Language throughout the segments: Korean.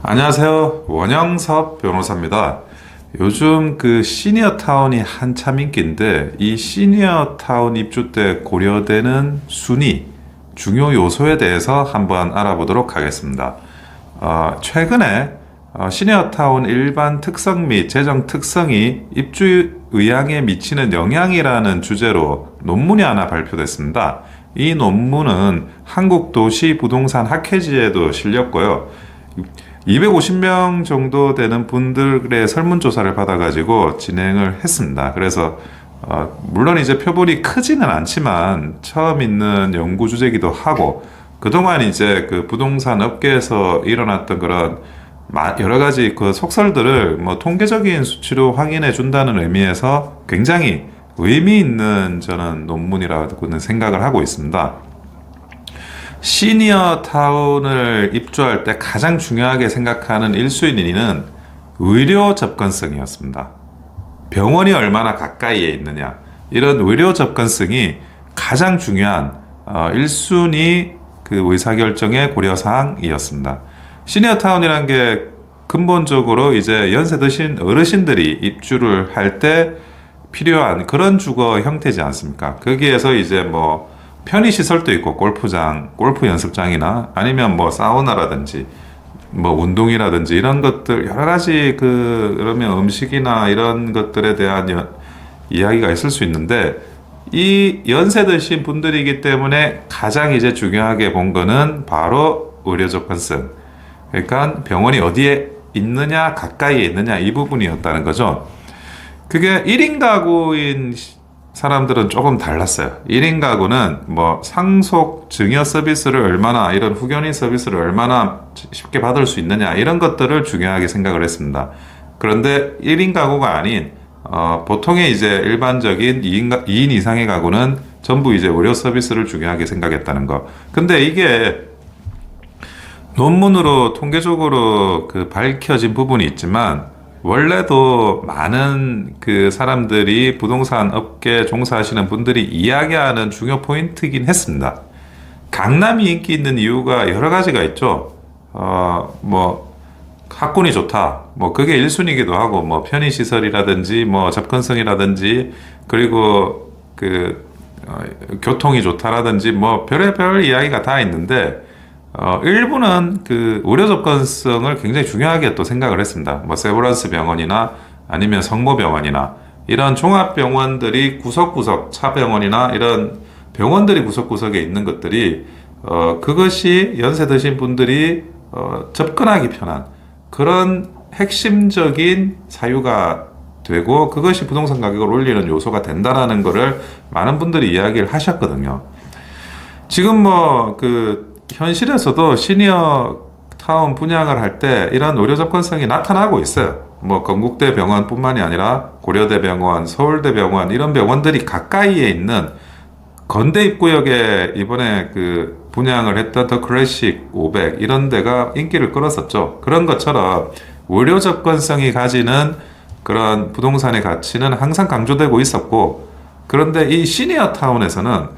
안녕하세요. 원영섭 변호사입니다. 요즘 그 시니어 타운이 한참 인기인데 이 시니어 타운 입주 때 고려되는 순위, 중요 요소에 대해서 한번 알아보도록 하겠습니다. 어, 최근에 어, 시니어 타운 일반 특성 및 재정 특성이 입주 의향에 미치는 영향이라는 주제로 논문이 하나 발표됐습니다. 이 논문은 한국 도시 부동산 학회지에도 실렸고요. 250명 정도 되는 분들의 설문조사를 받아가지고 진행을 했습니다. 그래서 어, 물론 이제 표본이 크지는 않지만 처음 있는 연구 주제기도 하고 그동안 이제 그 부동산 업계에서 일어났던 그런 마- 여러 가지 그 속설들을 뭐 통계적인 수치로 확인해 준다는 의미에서 굉장히 의미 있는 저는 논문이라고는 생각을 하고 있습니다. 시니어 타운을 입주할 때 가장 중요하게 생각하는 1순위는 의료 접근성이었습니다. 병원이 얼마나 가까이에 있느냐. 이런 의료 접근성이 가장 중요한 어, 1순위 그 의사결정의 고려사항이었습니다. 시니어 타운이라는 게 근본적으로 이제 연세 드신 어르신들이 입주를 할 때 필요한 그런 주거 형태지 않습니까? 거기에서 이제 뭐 편의 시설도 있고 골프장, 골프 연습장이나 아니면 뭐 사우나라든지 뭐 운동이라든지 이런 것들 여러 가지 그 그러면 음식이나 이런 것들에 대한 여- 이야기가 있을 수 있는데 이 연세 드신 분들이기 때문에 가장 이제 중요하게 본 거는 바로 의료 접근성. 그러니까 병원이 어디에 있느냐, 가까이에 있느냐 이 부분이었다는 거죠. 그게 1인 가구인 시- 사람들은 조금 달랐어요. 1인 가구는 뭐 상속 증여 서비스를 얼마나 이런 후견인 서비스를 얼마나 쉽게 받을 수 있느냐 이런 것들을 중요하게 생각을 했습니다. 그런데 1인 가구가 아닌 어, 보통의 이제 일반적인 2인, 가- 2인 이상의 가구는 전부 이제 의료 서비스를 중요하게 생각했다는 거. 근데 이게 논문으로 통계적으로 그 밝혀진 부분이 있지만 원래도 많은 그 사람들이 부동산 업계 종사하시는 분들이 이야기하는 중요 포인트이긴 했습니다. 강남이 인기 있는 이유가 여러 가지가 있죠. 어, 뭐, 학군이 좋다. 뭐, 그게 1순위기도 하고, 뭐, 편의시설이라든지, 뭐, 접근성이라든지, 그리고 그, 어, 교통이 좋다라든지, 뭐, 별의별 이야기가 다 있는데, 어, 일부는 그 의료 접근성을 굉장히 중요하게 또 생각을 했습니다. 뭐 세브란스 병원이나 아니면 성모병원이나 이런 종합병원들이 구석구석 차병원이나 이런 병원들이 구석구석에 있는 것들이 어, 그것이 연세 드신 분들이 어, 접근하기 편한 그런 핵심적인 사유가 되고 그것이 부동산 가격을 올리는 요소가 된다라는 거를 많은 분들이 이야기를 하셨거든요. 지금 뭐 그 현실에서도 시니어 타운 분양을 할 때 이런 의료 접근성이 나타나고 있어요. 뭐 건국대 병원뿐만이 아니라 고려대 병원, 서울대 병원 이런 병원들이 가까이에 있는 건대 입구역에 이번에 그 분양을 했던 더 클래식 500 이런 데가 인기를 끌었었죠. 그런 것처럼 의료 접근성이 가지는 그런 부동산의 가치는 항상 강조되고 있었고 그런데 이 시니어 타운에서는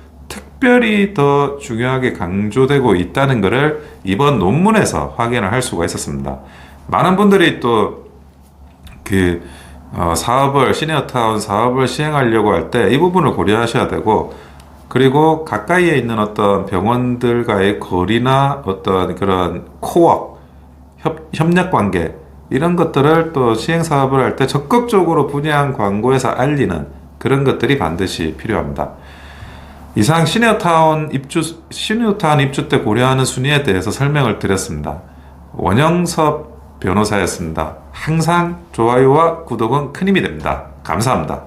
특별히 더 중요하게 강조되고 있다는 것을 이번 논문에서 확인을 할 수가 있었습니다. 많은 분들이 또 그 사업을 시니어 타운 사업을 시행하려고 할 때 이 부분을 고려하셔야 되고 그리고 가까이에 있는 어떤 병원들과의 거리나 어떤 그런 협, 협력 관계 이런 것들을 또 시행 사업을 할 때 적극적으로 분양 광고에서 알리는 그런 것들이 반드시 필요합니다. 이상 시니어타운 입주 시니어타운 입주 때 고려하는 순위에 대해서 설명을 드렸습니다. 원영섭 변호사였습니다. 항상 좋아요와 구독은 큰 힘이 됩니다. 감사합니다.